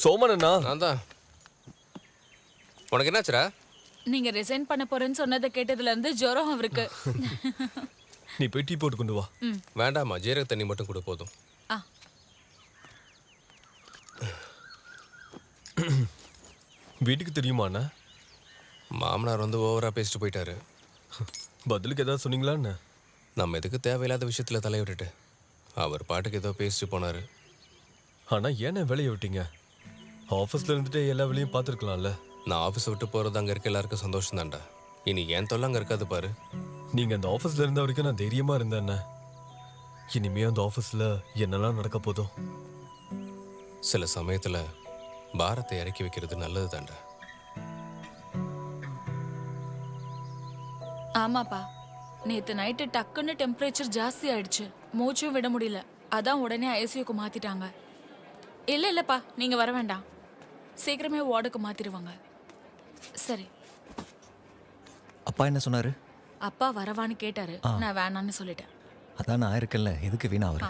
சோமனண்ணா? நான் தான் உனக்கு என்னாச்சுடா? நீங்க ரிசைன் பண்ண போறேன்னு சொன்னதை கேட்டதுல இருந்து ஜுரம் அவருக்கு நீ போய் டீ போட்டு கொண்டு வா. வேண்டாம்மா ஜீரக தண்ணி மட்டும் கொடு போதும். ஆ. வீட்டுக்கு தெரியுமா அண்ணா? மாமனார் வந்து ஓவரா பேசிட்டு போயிட்டாரு. பதிலுக்கு ஏதாவது சொன்னீங்களா நம்ம எதுக்கு தேவையில்லாத விஷயத்துல தலையிட்டுட்டு? அவர் பாட்டுக்கு ஏதோ பேசிட்டு போனாரு. ஆனா ஏன் வேலையை விட்டீங்க? ஆஃபீஸ்ல இருந்துட்டு எல்லா வேலையும் பார்த்துருக்கலாம்ல. நான் ஆஃபீஸ் விட்டு போறது அங்க இருக்க எல்லாருக்கும் சந்தோஷம் தான்டா இனி ஏன் தொல்லை அங்க இருக்காது பாரு. நீங்க அந்த ஆஃபீஸ்ல இருந்த வரைக்கும் நான் தைரியமா இருந்தேன். இனிமே அந்த ஆஃபீஸ்ல என்னெல்லாம் நடக்க போதோ. சில சமயத்துல பாரத்தை இறக்கி வைக்கிறது நல்லது தான்டா ஆமாப்பா. நேத்து நைட்டு டக்குன்னு டெம்பரேச்சர் ஜாஸ்தி ஆயிடுச்சு. மூச்சும் விட முடியல. அதான் உடனே ஐசியூக்கு மாத்திட்டாங்க. இல்ல இல்லப்பா. நீங்க வர வேண்டாம். சீக்கிரமே வார்டுக்கு மாத்திடுவாங்க சரி. அப்பா என்ன சொன்னாரு? அப்பா வரவான்னு கேட்டாரு. நான் வேணான்னு சொல்லிட்டேன். அதான் நான் இருக்கேன்ல எதுக்கு வீணா அவர்.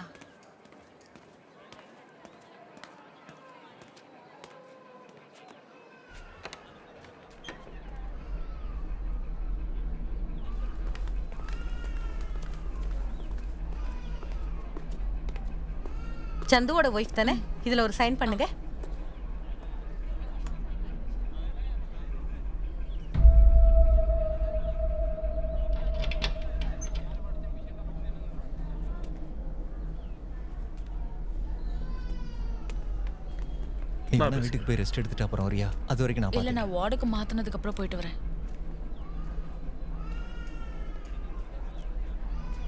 சந்துவோட ஒய்ஃப் தானே? இதுல ஒரு சைன் பண்ணுங்க. நீ வேணா வீட்டுக்கு போய் ரெஸ்ட் எடுத்துட்டு அப்புறம் வரியா? அது வரைக்கும் நான் இல்ல. நான் வார்டுக்கு மாத்தினதுக்கு அப்புறம் போயிட்டு வரேன்.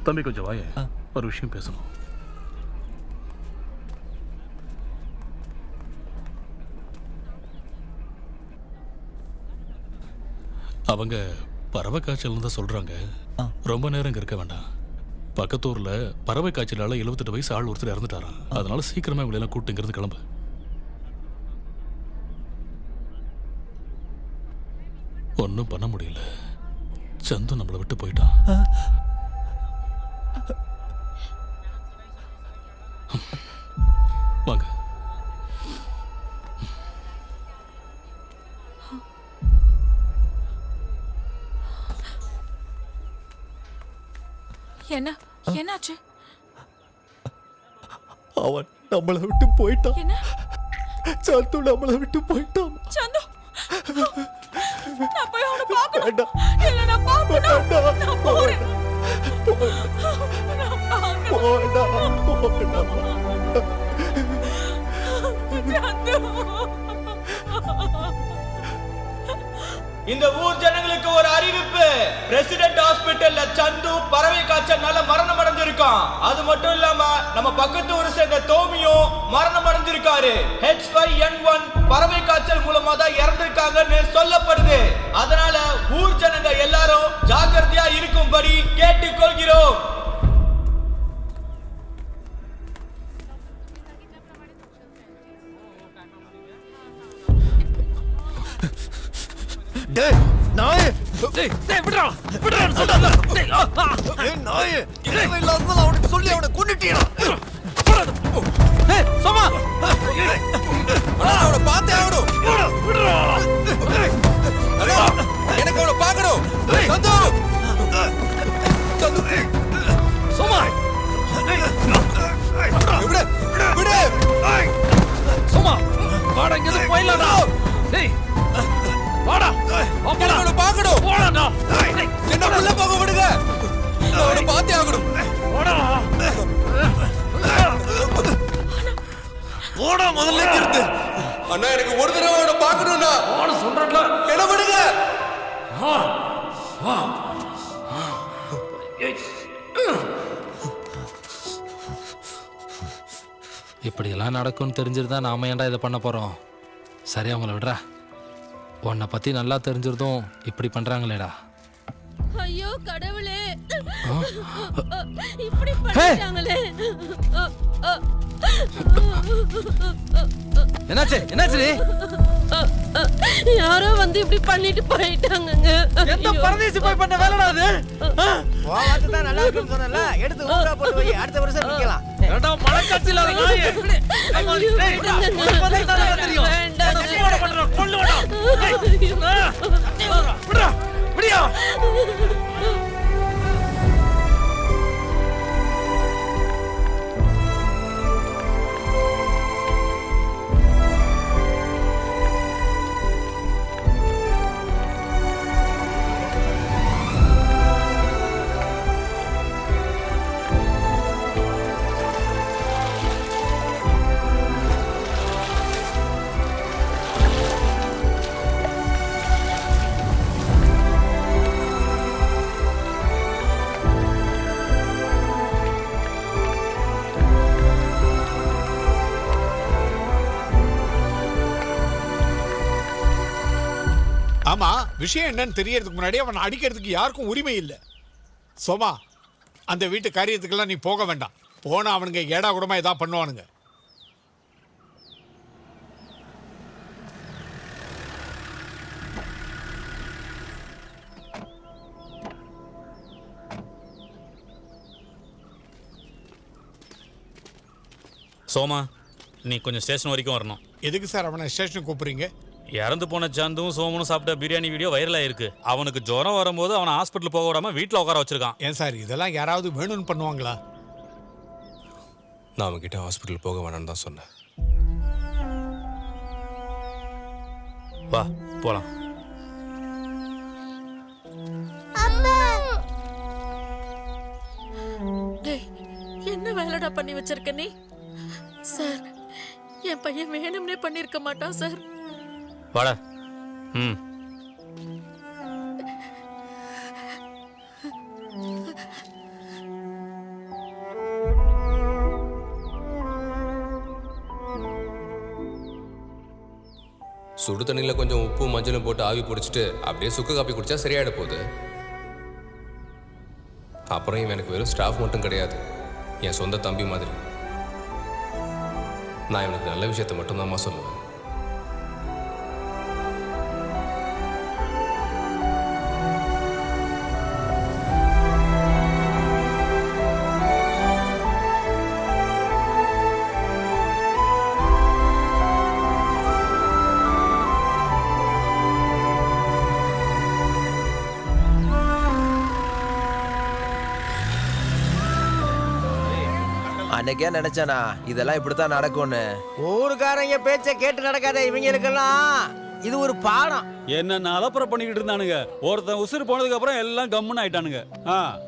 தம்பி கொஞ்சம் வாய. ஒரு விஷயம் பேசணும். அவங்க பறவை காய்ச்சல் தான் சொல்றாங்க. ரொம்ப நேரம் இங்க இருக்க வேண்டாம். பக்கத்தூர்ல பறவை காய்ச்சலால 78 வயசு ஆள் ஒருத்தர் இறந்துட்டாராம். அதனால சீக்கிரமா இவங்களை எல்லாம் கூட்டுங்கிறது கிளம்பு. ஒன்றும் பண்ண முடியல. சந்து நம்மளை விட்டு போயிட்டான். வாங்க. என்ன? என்னாச்சு? அவன் நம்மளை விட்டு போயிட்டான். என்ன? சந்து நம்மளை விட்டு போயிட்டான். சந்து! நான் போய் அவனை பார்க்கணும். இல்ல நான் பார்க்கணும். நான் போறேன் பார்க்கணும். போடா, போடா. இந்த ஊர் ஜனங்களுக்கு ஒரு அறிவிப்பு. பிரசிடென்ட் ஹாஸ்பிட்டல்ல சந்து பறவை காய்ச்சல்னால மரணம் அடைஞ்சிருக்கான். அது மட்டும் இல்லாம நம்ம பக்கத்து ஊர் சேர்ந்த தோமியும் மரணம் அடைஞ்சிருக்காரு. ஹெச் ஃபைவ் என் ஒன் பறவை காய்ச்சல் மூலமா தான் இறந்திருக்காங்கன்னு சொல்லப்படுது. அதனால ஊர் ஜனங்க எல்லாரும் ஜாக்கிரதையா இருக்கும்படி கேட்டுக்கொள்கிறோம். டேய் நாயே. டேய் டேய் விடுடா விடுடா சொல்றாத டேய் நாயே. தேவையில்லாதது அவனுக்கு சொல்லி அவனை கொன்னுட்டீடா அவனை பார்த்தே ஆகணும். போடா. முதல்ல இருந்து அண்ணா எனக்கு ஒரு தடவை அவனை பார்க்கணும்னா. போட சொல்றேன்ல. என்ன விடுங்க. இப்படியெல்லாம் நடக்கும்னு தெரிஞ்சிருந்தா நாம ஏன்டா இதை பண்ண போறோம்? சரி அவங்கள விடுறா. உன்னை பத்தி நல்லா தெரிஞ்சிருந்தும் இப்படி பண்றாங்களேடா. ஐயோ கடவுளே. இப்படி பண்ணிட்டாங்களே. என்னாச்சு? என்னாச்சு யாரோ வந்து இப்படி பண்ணிட்டு போயிட்டாங்கங்க. எந்த பரதேசி போய் பண்ண வேலைடா அது? தான் நல்லா இருக்குன்னு சொன்னல எடுத்து ஊரா போட்டு வை அடுத்த வருஷம் நிக்கலாம் ஏண்டா மலைக்காட்சியில் அதை நாயே. டேய், வந்து தானே தெரியும். வேண்டாம். டேய், ஆ, விடுடா, விடியா. ஆமா விஷயம் என்னன்னு தெரியறதுக்கு முன்னாடி அவன் அடிக்கிறதுக்கு யாருக்கும் உரிமை இல்லை. சோமா அந்த வீட்டு காரியத்துக்கெல்லாம் நீ போக வேண்டாம். போனா அவனுங்க ஏடா கூடமா ஏதா பண்ணுவானுங்க. சோமா நீ கொஞ்சம் ஸ்டேஷன் வரைக்கும் வரணும். எதுக்கு சார் அவனை ஸ்டேஷனுக்கு கூப்பிடுறீங்க? இறந்து போன சந்தும் சோமனும் சாப்பிட்ட பிரியாணி வீடியோ வைரல் ஆயிருக்கு. அவனுக்கு ஜுரம் வரும்போது அவனை ஹாஸ்பிட்டல் போக விடாம வீட்டில் உட்கார வச்சிருக்கான். ஏன் சார் இதெல்லாம் யாராவது வேணும்னு பண்ணுவாங்களா? நான் அவன்கிட்ட ஹாஸ்பிட்டல் போக வேணாம்னு தான் சொன்னேன். வா போலாம். டேய் என்ன வேலைடா பண்ணி வச்சிருக்க நீ? சார் என் பையன் வேணும்னே பண்ணிருக்க மாட்டான் சார். வாடா. ம். சுடு தண்ணியில் கொஞ்சம் உப்பு மஞ்சளும் போட்டு ஆவி பிடிச்சிட்டு அப்படியே சுக்கு காப்பி குடிச்சா சரியாயிட போகுது. அப்புறம் இவன் எனக்கு வெறும் ஸ்டாஃப் மட்டும் கிடையாது. என் சொந்த தம்பி மாதிரி. நான் இவனுக்கு நல்ல விஷயத்தை மட்டும்தாம்மா சொல்லுவேன். அன்னைக்கே நினைச்சேனா இதெல்லாம் இப்படித்தான் நடக்கும்னு. ஊருக்காரங்க பேச்ச கேட்டு நடக்காத இவங்களுக்கெல்லாம் இது ஒரு பாடம். என்ன அலப்பறை பண்ணிக்கிட்டு இருந்தானுங்க. ஒருத்தன் உசுறு போனதுக்கு அப்புறம் எல்லாம் கம்முன்னு ஆயிட்டானுங்க. ஆ.